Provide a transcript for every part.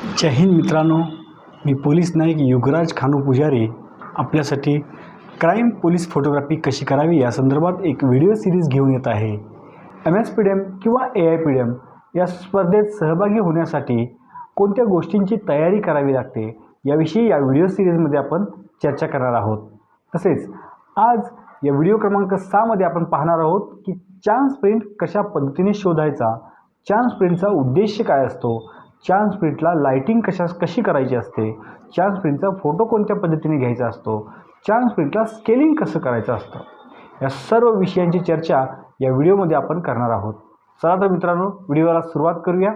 जय हिंद मित्रांनो. मी पोलीस नाईक युगराज खानू पुजारी. आपल्यासाठी क्राईम पोलीस फोटोग्राफी कशी करावी या संदर्भात एक व्हिडिओ सिरीज घेऊन येत आहे. M S P D M किंवा A I P D M या स्पर्धेत सहभागी होण्यासाठी कोणत्या गोष्टींची तयारी करावी लागते याविषयी या व्हिडिओ सिरीजमध्ये आपण चर्चा करणार आहोत. तसेच आज या व्हिडिओ क्रमांक सहामध्ये आपण पाहणार आहोत की चान्स प्रिंट कशा पद्धतीने शोधायचा चान्स प्रिंटचा उद्देश काय असतो चान्स प्रिंटला लाईटिंग कशा कशी करायची असते? चान्स प्रिंटचा फोटो कोणत्या पद्धतीने घ्यायचा असतो? चान्स प्रिंटला स्केलिंग कसं करायचं असतं? या सर्व विषयांची चर्चा या व्हिडिओमध्ये आपण करणार आहोत. चला तर मित्रांनो व्हिडिओला सुरुवात करूया.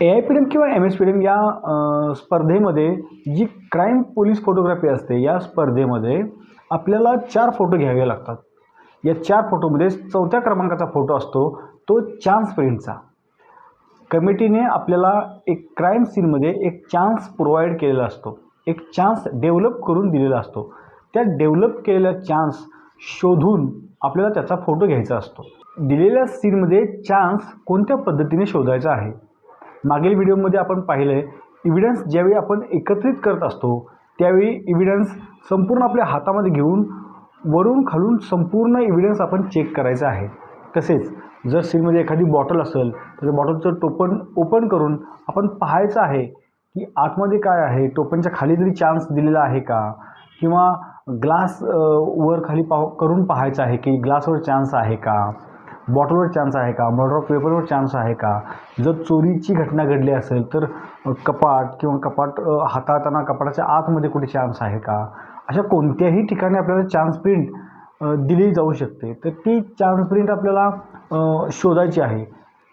A I P D M किंवा M S P D M या स्पर्धेमध्ये जी क्राईम पोलीस फोटोग्राफी असते या स्पर्धेमध्ये आपल्याला चार फोटो घ्यावे लागतात. या चार फोटोमध्ये चौथ्या क्रमांकाचा फोटो असतो तो चान्स प्रिंटचा कमिटीने आपल्याला एक क्राईम सीनमध्ये एक चान्स प्रोव्हाइड केलेला असतो. एक चान्स डेव्हलप करून दिलेला असतो. त्या डेव्हलप केलेला चान्स शोधून आपल्याला त्याचा फोटो घ्यायचा असतो. दिलेल्या सीनमध्ये चान्स कोणत्या पद्धतीने शोधायचा आहे? मागील व्हिडिओमध्ये आपण पाहिलं आहे इव्हिडन्स ज्यावेळी आपण एकत्रित करत असतो त्यावेळी इव्हिडन्स संपूर्ण आपल्या हातामध्ये घेऊन वरून खालून संपूर्ण इव्हिडन्स आपण चेक करायचा आहे. तसेच जर सीलमध्ये एखादी बॉटल असेल तर त्या बॉटलचं टोपण ओपन करून आपण पाहायचं आहे की आतमध्ये काय आहे? टोपणच्या खाली तरी चान्स दिलेला आहे का? किंवा ग्लास वर खाली पाह करून पाहायचं आहे की ग्लासवर चान्स आहे का? बॉटलवर चान्स आहे का? मर्डर ऑफ पेपरवर चान्स आहे का? जर चोरीची घटना घडली असेल तर कपाट किंवा कपाट हाताळताना कपाटाच्या आतमध्ये कुठे चान्स आहे का? अशा कोणत्याही ठिकाणी आपल्याला चान्स प्रिंट दिली जाऊ शकते. तर ती चान्स प्रिंट आपल्याला शोधायची आहे.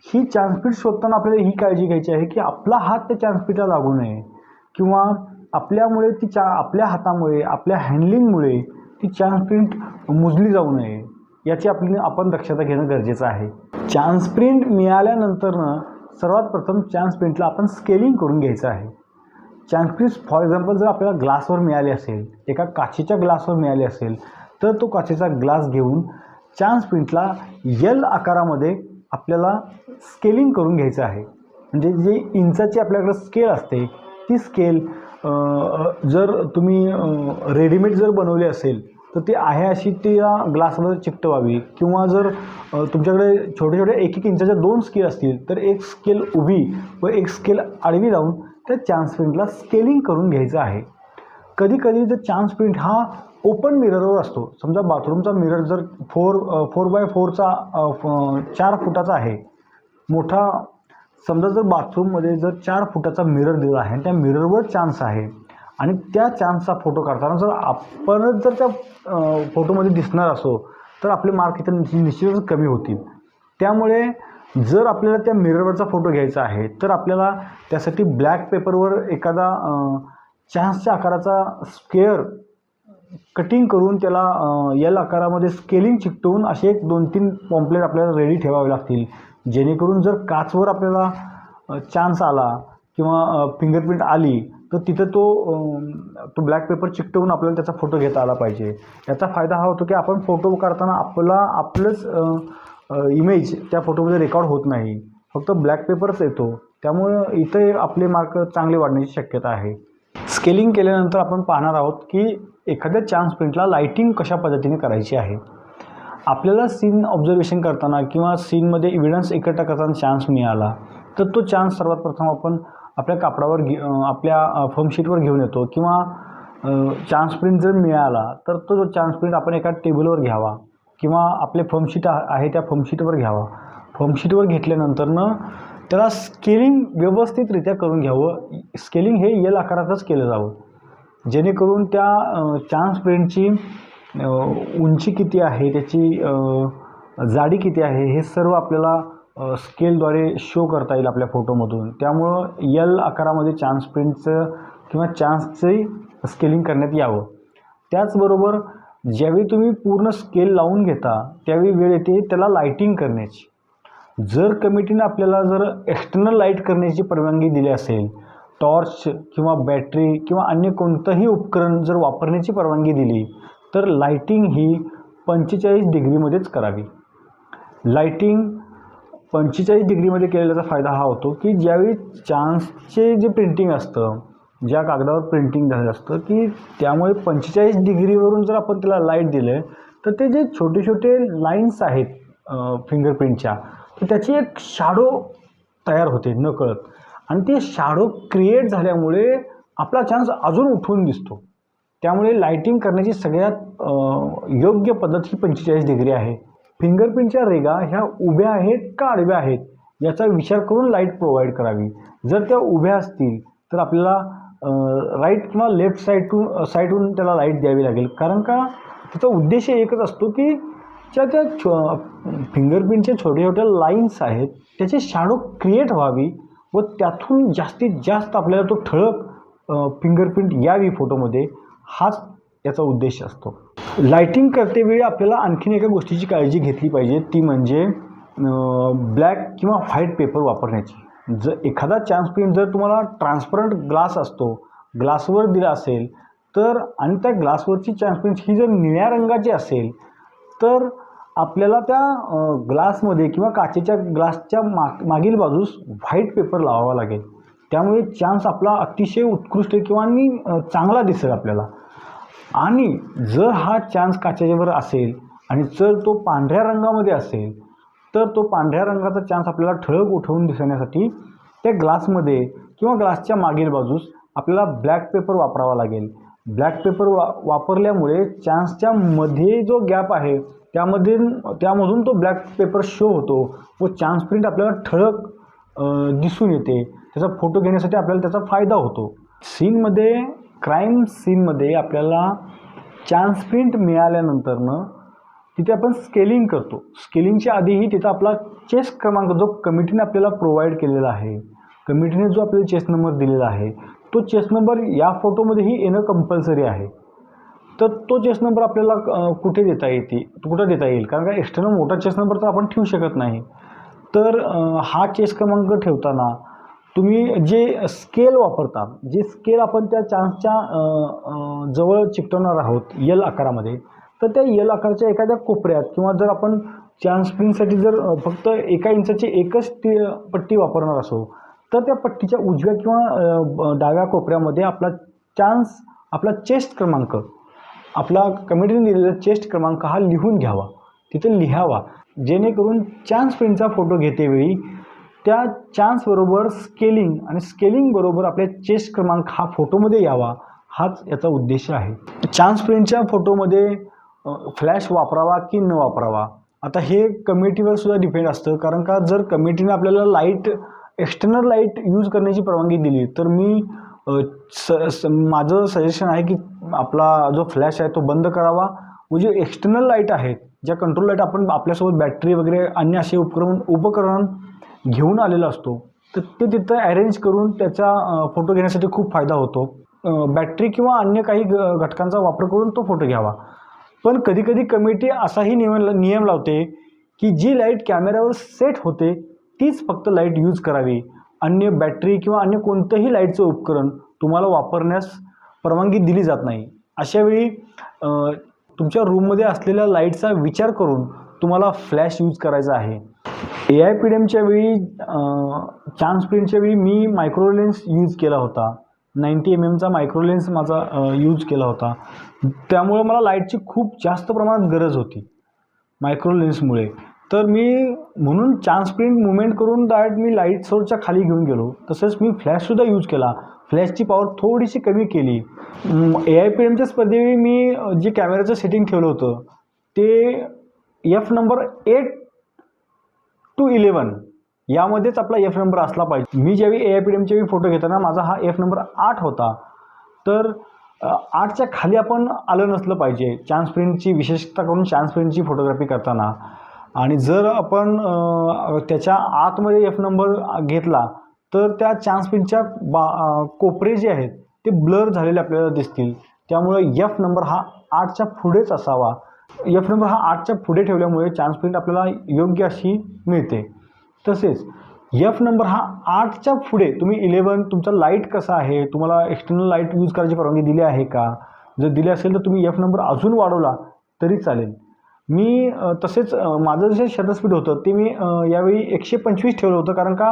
ही चान्स प्रिंट शोधताना आपल्याला ही काळजी घ्यायची आहे की आपला हात त्या चान्स प्रिंटला लागू नये. किंवा आपल्यामुळे ती चा आपल्या हातामुळे आपल्या हँडलिंगमुळे ती चान्स प्रिंट मुजली जाऊ नये. याची आपली आपण दक्षता घेणं गरजेचं आहे. चान्स प्रिंट मिळाल्यानंतरनं सर्वात प्रथम चान्स प्रिंटला आपण स्केलिंग करून घ्यायचं आहे. चान्स प्रिंट फॉर एक्झाम्पल जर आपल्याला ग्लासवर मिळाले असेल एका काचेच्या ग्लासवर मिळाले असेल तर तो काचेचा ग्लास घेऊन चान्स प्रिंटला यल आकारामध्ये आपल्याला स्केलिंग करून घ्यायचं आहे. म्हणजे जे इंचाची आपल्याकडं स्केल असते ती स्केल जर तुम्ही रेडीमेड जर बनवली असेल तर ती आहे अशी ती या ग्लासमध्ये चिकटवावी. किंवा जर तुमच्याकडे छोटे छोटे एक एक इंचाच्या दोन स्केल असतील तर एक स्केल उभी व एक स्केल आडवी लावून त्या चान्स प्रिंटला स्केलिंग करून घ्यायचं आहे. कधीकधी जर चान्स प्रिंट हा ओपन मिररवर असतो. समजा बाथरूमचा मिरर जर फोर फोर बाय फोरचा चार फुटाचा आहे मोठा समजा जर बाथरूममध्ये जर चार फुटाचा मिरर दिला आहे आणि त्या मिररवर चान्स आहे आणि त्या चान्सचा फोटो काढताना जर आपणच जर त्या फोटोमध्ये दिसणार असो तर आपले मार्क इथं निश्चितच कमी होतील. त्यामुळे जर आपल्याला त्या मिररवरचा फोटो घ्यायचा आहे तर आपल्याला त्यासाठी ब्लॅक पेपरवर एखादा चान्सच्या आकाराचा स्केअर कटिंग करून त्याला यल आकारामध्ये स्केलिंग चिकटवून असे एक दोन तीन पॉम्पलेट आपल्याला रेडी ठेवावे लागतील. जेणेकरून जर काचवर आपल्याला चान्स आला किंवा फिंगरप्रिंट आली तर तिथं तो तो ब्लॅक पेपर चिकटवून आपल्याला त्याचा फोटो घेता आला पाहिजे. याचा फायदा हा होतो की आपण फोटो काढताना आपला आपलंच इमेज त्या फोटोमध्ये रेकॉर्ड होत नाही. फक्त ब्लॅक पेपरच येतो. त्यामुळं इथे आपले मार्क चांगले वाढण्याची शक्यता आहे. स्केलिंग केल्यानंतर आपण पाहणार आहोत की एखाद्या चान्स प्रिंटला लाईटिंग कशा पद्धतीने करायची आहे? आपल्याला सीन ऑब्झर्वेशन करताना किंवा सीनमध्ये इव्हिडन्स एकत्र करताना चान्स मिळाला तर तो चान्स सर्वात प्रथम आपण आपल्या कापडावर घे आपल्या फर्मशीटवर घेऊन येतो किंवा चान्स प्रिंट जर मिळाला तर तो जो चान्स प्रिंट आपण एका टेबलवर घ्यावा किंवा आपले फर्मशीट आहे त्या फर्मशीटवर घ्यावा. फर्मशीटवर घेतल्यानंतरनं त्याला स्केलिंग व्यवस्थितरित्या करून घ्यावं. स्केलिंग हे यल आकारातच केलं जावं. जेणेकरून त्या चान्स प्रिंटची उंची किती आहे त्याची जाडी किती आहे हे सर्व आपल्याला स्केलद्वारे शो करता येईल आपल्या फोटोमधून. त्यामुळं यल आकारामध्ये चान्स प्रिंटचं किंवा चान्सचंही स्केलिंग करण्यात यावं. त्याचबरोबर ज्यावेळी तुम्ही पूर्ण स्केल लावून घेता त्यावेळी वेळ येते त्याला लायटिंग करण्याची. जर कमिटीनं आपल्याला जर एक्स्टर्नल लाइट करण्याची परवानगी दिली असेल टॉर्च किंवा बॅटरी किंवा अन्य कोणतंही उपकरण जर वापरण्याची परवानगी दिली तर लाइटिंग ही पंचेचाळीस डिग्रीमध्येच करावी. लाइटिंग पंचेचाळीस डिग्रीमध्ये केलेल्याचा फायदा हा होतो की ज्यावेळी चान्सचे जे प्रिंटिंग असतं ज्या कागदावर प्रिंटिंग झालेलं असतं की त्यामुळे पंचेचाळीस डिग्रीवरून जर आपण त्याला लाइट दिलं तर ते जे छोटे छोटे लाईन्स आहेत फिंगरप्रिंटच्या तर त्याची एक शाडो तयार होते नकळत. आणि ते शाडो क्रिएट झाल्यामुळे आपला चान्स अजून उठून दिसतो. त्यामुळे लाईटिंग करण्याची सगळ्यात योग्य पद्धत ही पंचेचाळीस डिग्री आहे. फिंगरप्रिंटच्या रेगा ह्या उभ्या आहेत का आडव्या आहेत याचा विचार करून लाइट प्रोव्हाइड करावी. जर त्या उभ्या असतील तर आपल्याला राईट किंवा लेफ्ट साईडतून साईडहून त्याला लाइट द्यावी लागेल. कारण का त्याचा उद्देश एकच असतो की ज्या त्या छो फिंगरप्रिंटच्या छोट्या छोट्या लाईन्स आहेत त्याचे शाडो क्रिएट व्हावी. व त्यातून जास्तीत जास्त आपल्याला तो ठळक फिंगरप्रिंट यावी फोटोमध्ये हाच याचा उद्देश असतो. लाईटिंग करतेवेळी आपल्याला आणखीन एका गोष्टीची काळजी घेतली पाहिजे ती म्हणजे ब्लॅक किंवा व्हाईट पेपर वापरण्याची. जर एखादा चान्स प्रिंट जर तुम्हाला ट्रान्सपरंट ग्लास असतो ग्लासवर दिला असेल तर आणि त्या ग्लासवरची चान्स प्रिंट ही जर निळ्या रंगाची असेल तर आपल्याला त्या ग्लासमध्ये किंवा काचेच्या ग्लासच्या माग मागील बाजूस व्हाईट पेपर लावावा लागेल. त्यामुळे चान्स आपला अतिशय उत्कृष्ट किंवा आणि चांगला दिसेल आपल्याला. आणि जर हा चान्स काचेच्यावर असेल आणि जर तो पांढऱ्या रंगामध्ये असेल तर तो पांढऱ्या रंगाचा चान्स आपल्याला ठळक उठवून दिसण्यासाठी त्या ग्लासमध्ये किंवा ग्लासच्या मागील बाजूस आपल्याला ब्लॅक पेपर वापरावा लागेल. ब्लॅक पेपर वा वापरल्यामुळे चान्सच्या मध्ये जो गॅप आहे त्यामध्ये त्यामधून तो ब्लॅक पेपर शो होतो व चान्स प्रिंट आपल्याला ठळक दिसून येते. त्याचा फोटो घेण्यासाठी आपल्याला त्याचा फायदा होतो. सीनमध्ये क्राईम सीनमध्ये आपल्याला चान्स प्रिंट मिळाल्यानंतरनं तिथे आपण स्केलिंग करतो. स्केलिंगच्या आधीही तिथं आपला चेस क्रमांक जो कमिटीने आपल्याला प्रोव्हाइड केलेला आहे कमिटीने जो आपल्याला चेस नंबर दिलेला आहे तो चेस नंबर या फोटोमध्येही येणं कंपल्सरी आहे. तर तो चेस नंबर आपल्याला कुठे देता येते कुठं देता येईल? कारण का एक्स्टर्नल मोठा चेस नंबर तर आपण ठेवू शकत नाही. तर हा चेस क्रमांक ठेवताना तुम्ही जे स्केल वापरता जे स्केल आपण त्या चान्सच्या जवळ चिकटवणार आहोत यल आकारामध्ये तर त्या यल आकाराच्या एखाद्या कोपऱ्यात किंवा जर आपण चान्स प्रिंटसाठी जर फक्त एका इंचाची एकच ती पट्टी वापरणार असो तर त्या पट्टीच्या उजव्या किंवा ब- डाव्या कोपऱ्यामध्ये आपला चान्स आपला चेस्ट क्रमांक आपला कमिटीने दिलेला चेस्ट क्रमांक हा लिहून घ्यावा. तिथे लिहावा. जेणेकरून चान्स प्रिंटचा फोटो घेतेवेळी त्या चान्सबरोबर स्केलिंग आणि स्केलिंगबरोबर आपल्या चेस्ट क्रमांक हा फोटोमध्ये यावा. हाच याचा उद्देश आहे. चान्स प्रिंटच्या फोटोमध्ये फ्लॅश वापरावा की न वापरावा? आता हे कमिटीवर सुद्धा डिपेंड असतं. कारण का जर कमिटीने आपल्याला लाइट एक्स्टर्नल लाइट यूज करण्याची परवानगी दिली. तर मी स स माझं सजेशन आहे की आपला जो फ्लॅश आहे तो बंद करावा. व जे लाइट आहेत ज्या कंट्रोल लाइट आपण आपल्यासोबत बॅटरी वगैरे अन्य असे उपकरण उपकरण घेऊन आलेलो असतो तर ते तिथं अरेंज करून त्याचा फोटो घेण्यासाठी खूप फायदा होतो. बॅटरी किंवा अन्य काही घटकांचा वापर करून तो फोटो घ्यावा. पण कधीकधी कमिटी असाही नियम नियम लावते की जी लाइट कॅमेऱ्यावर सेट होते तीच फक्त लाइट यूज करावी. अन्य बॅटरी किंवा अन्य कोणतंही लाईटचं उपकरण तुम्हाला वापरण्यास परवानगी दिली जात नाही. अशावेळी तुमच्या रूममध्ये असलेल्या लाईटचा विचार करून तुम्हाला फ्लॅश यूज करायचा आहे. ए आय पी डी एमच्या वेळी चान्स प्रिंटच्या वेळी मी मायक्रो लेन्स यूज केला होता. नाईंटी एम एमचा मायक्रो लेन्स माझा यूज केला होता. त्यामुळं मला लाईटची खूप जास्त प्रमाणात गरज होती. मायक्रो लेन्समुळे. तर मी म्हणून चान्स प्रिंट मुवमेंट करून डायरेक्ट मी लाइट सोर्सच्या खाली घेऊन गेलो. तसंच मी फ्लॅशसुद्धा यूज केला. फ्लॅशची पॉवर थोडीशी कमी केली. ए आय पी एमच्या स्पर्धेवेळी मी जे कॅमेऱ्याचं सेटिंग ठेवलं होतं ते F number eight two eleven यामध्येच आपला एफ नंबर असला पाहिजे. मी ज्यावेळी ए आय पी डी एमच्या वेळी फोटो घेताना माझा हा एफ नंबर आठ होता तर आठच्या खाली आपण आलं नसलं पाहिजे. चान्स प्रिंटची विशेषता करून चान्स प्रिंटची फोटोग्राफी करताना. आणि जर आपण त्याच्या आतमध्ये एफ नंबर घेतला तर त्या चान्स बा कोपरे जे आहेत ते ब्लर झालेले आपल्याला दिसतील. त्यामुळे एफ नंबर हा आठच्या पुढेच असावा. एफ नंबर हा आठच्या पुढे ठेवल्यामुळे चान्स आपल्याला योग्य अशी मिळते. तसेच एफ नंबर हा आठच्या पुढे तुम्ही इलेवन तुमचा लाइट कसा आहे तुम्हाला एक्सटर्नल लाइट यूज करायची परवानगी दिली आहे का? जर दिली असेल तर तुम्ही एफ नंबर अजून वाढवला तरी चालेल. मी तसेच माझं जे शटर स्पीड होतं ते मी यावेळी एकशे पंचवीस ठेवलं होतं. कारण का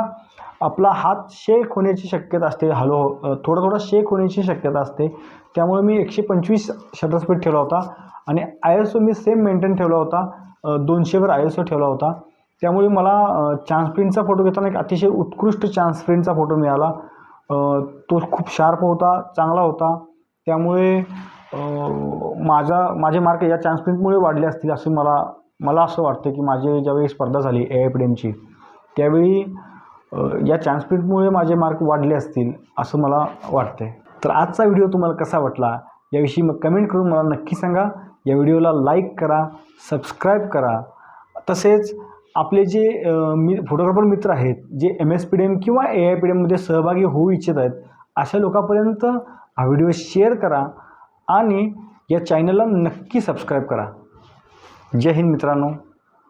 आपला हात शेक होण्याची शक्यता असते. हलो थोडा थोडा शेक होण्याची शक्यता असते. त्यामुळे मी एकशे पंचवीस शटर स्पीड ठेवला होता. आणि आय एस ओ मी सेम मेंटेन ठेवला होता. दोनशेवर आय एस ओ ठेवला होता. त्यामुळे मला चान्स प्रिंटचा फोटो घेताना एक अतिशय उत्कृष्ट चान्स प्रिंटचा फोटो मिळाला. तो खूप शार्प होता चांगला होता. त्यामुळे माझा माझे मार्क या चान्सप्रिंटमुळे वाढले असतील असं मला मला असं वाटतं की माझे ज्यावेळी स्पर्धा झाली ए आय पी डी एमची त्यावेळी या चान्सप्रिंटमुळे माझे मार्क वाढले असतील असं मला वाटतंय. तर आजचा व्हिडिओ तुम्हाला कसा वाटला? याविषयी मग कमेंट करून मला नक्की सांगा. या व्हिडिओला लाईक करा सबस्क्राईब करा. तसेच आपले जे मी फोटोग्राफर मित्र आहेत जे M S P D M किंवा ए आय पी डी एममध्ये सहभागी होऊ इच्छित आहेत अशा लोकांपर्यंत हा व्हिडिओ शेअर करा. आणि या चॅनलला नक्की सबस्क्राईब करा. जय हिंद मित्रांनो.